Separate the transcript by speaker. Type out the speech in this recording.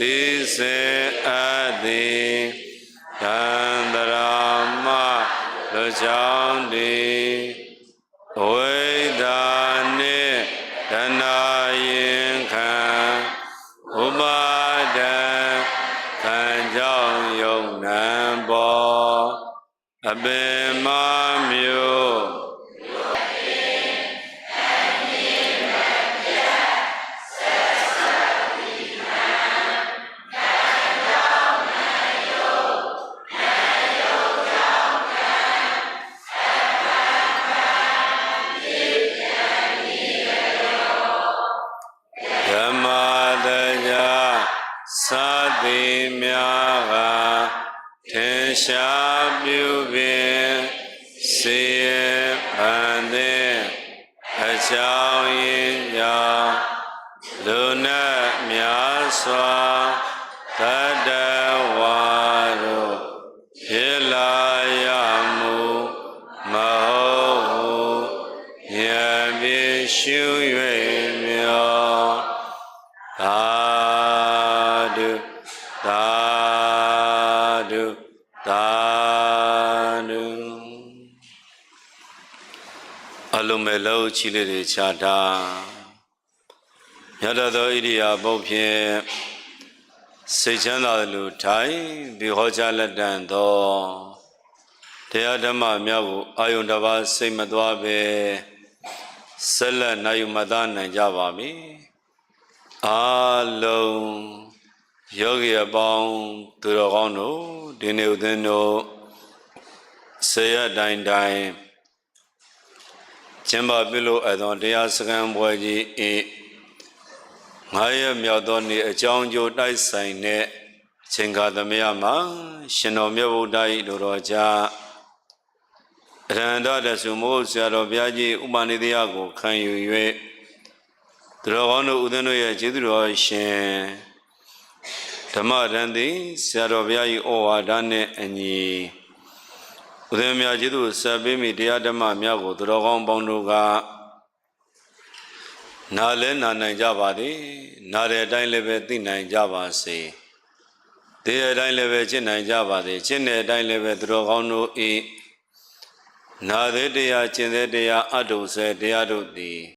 Speaker 1: တိစေအပ်သည်ဒန္တရာမလူချောင်းဒီဝိဒါနိဒနာယင်ခံဥပါဒံခံကြောင့်ယုံနံပေါ်အပင်မမျိုး သာတိများကထင်ရှားပြုပင်စေရဗန္တဲ့အချောင်းရင်ကြောင့်လူနဲ့များစွာတတ္တဝါတို့ဖြစ်လာရမှုမဟုတ်ဘူးဉာဏ်ဖြင့်ရှု၍မြောသာ လုံးမဲ့လို့ချီလေးတွေခြားတာမြတ်တော်သောဣရိယာပုတ်ဖြင့်စိတ်ချမ်းသာလို့ထိုင်ပြီးဟောကြားလက်တန်သောတရားဓမ္မများကိုအာယုန်တစ်ပါးစိတ်မသွားပဲဆက်လက်နိုင်ယူမသားနိုင်ကြပါမည်အာလုံးယောဂီအပေါင်းသူတော်ကောင်းတို့ဒီနေ့ဦးဇင်းတို့ဆေရတိုင်းတိုင်း ကျင်းပပြုလို့အပ်သောတရားစခန်းပွဲကြီးဤငါရဲ့မြောက်သောနေ့အကြောင်းအကျိုးတိုက်ဆိုင်တဲ့အချိန်ကာသမယမှာရှင်တော်မြတ်ဗုဒ္ဓ၏လူတော်ကြားအရဟန္တတဆုမိုးဆရာတော်ဘုရားကြီးဥပနိဒေယကိုခံယူ၍သူတော်ကောင်းတို့ဦးဇင်းတို့ရဲ့ကျေးဇူးတော်ရှင်ဓမ္မရန်သည်ဆရာတော်ဘုရား၏ဩဝါဒနှင့်အညီ ဦးဇင်းများကျေးဇူးဆက်ပေးမိတရားဓမ္မများကိုသူတော်ကောင်းပေါင်းတို့ကနားလဲနာနိုင်ကြပါသည်နားတဲ့အတိုင်းလည်းပဲသိနိုင်ကြပါစေသိတဲ့အတိုင်းလည်းပဲကျင့်နိုင်ကြပါစေကျင့်တဲ့အတိုင်းလည်းပဲသူတော်ကောင်းတို့ဤနာသေးတရားကျင့်သေးတရားအတုစေတရားတို့သည်